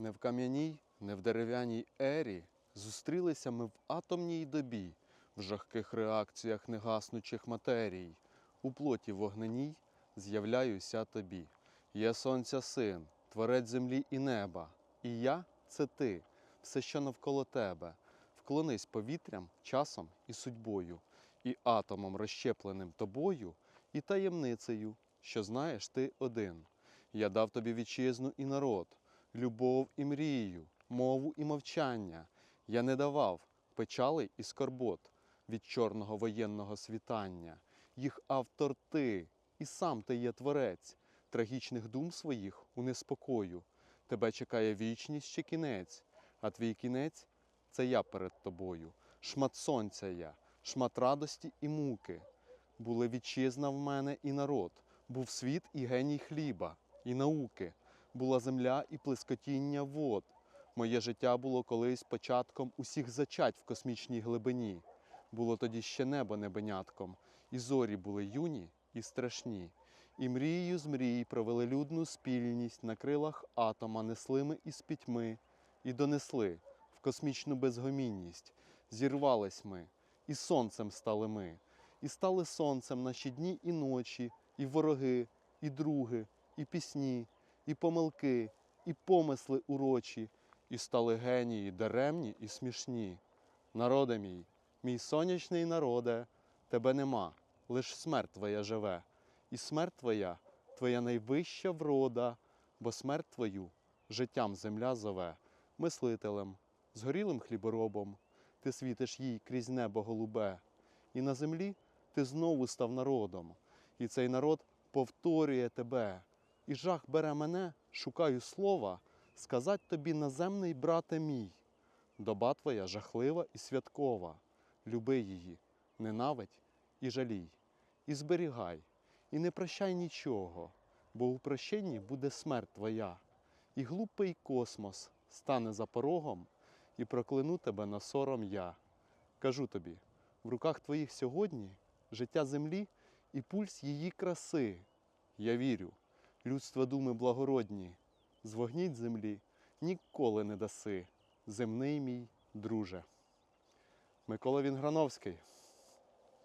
Не в кам'яній, не в дерев'яній ері зустрілися ми в атомній добі, в жахких реакціях негаснучих матерій. У плоті вогненій з'являюся тобі. Я сонця син, творець землі і неба. І я це ти, все, що навколо тебе. Вклонись повітрям, часом і судьбою, і атомом, розщепленим тобою, і таємницею, що знаєш ти один. Я дав тобі вітчизну і народ, любов і мрію, мову і мовчання. Я не давав печалей і скорбот від чорного воєнного світання. Їх автор ти, і сам ти є творець трагічних дум своїх у неспокою. Тебе чекає вічність чи кінець, а твій кінець це я перед тобою. Шмат сонця я, шмат радості і муки. Були вітчизна в мене і народ, був світ і геній хліба, і науки, була земля і плескотіння вод. Моє життя було колись початком усіх зачать в космічній глибині. Було тоді ще небо небенятком, і зорі були юні і страшні. І мрією з мрій про велелюдну спільність на крилах атома несли ми із пітьми, і донесли в космічну безгомінність. Зірвались ми, і сонцем стали ми, і стали сонцем наші дні і ночі, і вороги, і други, і пісні, і помилки, і помисли урочі, і стали генії даремні і смішні. Народе мій, мій сонячний народе, тебе нема, лиш смерть твоя живе, і смерть твоя, твоя найвища врода, бо смерть твою життям земля зове, мислителем, згорілим хліборобом, ти світиш їй крізь небо голубе, і на землі ти знову став народом, і цей народ повторює тебе, і жах бере мене, шукаю слова, сказать тобі наземний брате мій. Доба твоя жахлива і святкова. Люби її, ненавидь і жалій, і зберігай, і не прощай нічого, бо у прощенні буде смерть твоя, і глупий космос стане за порогом, і прокляну тебе на сором я. Кажу тобі, в руках твоїх сьогодні життя землі і пульс її краси. Я вірю, людство думи благородні, з вогніть землі ніколи не даси, земний мій друже. Микола Вінграновський.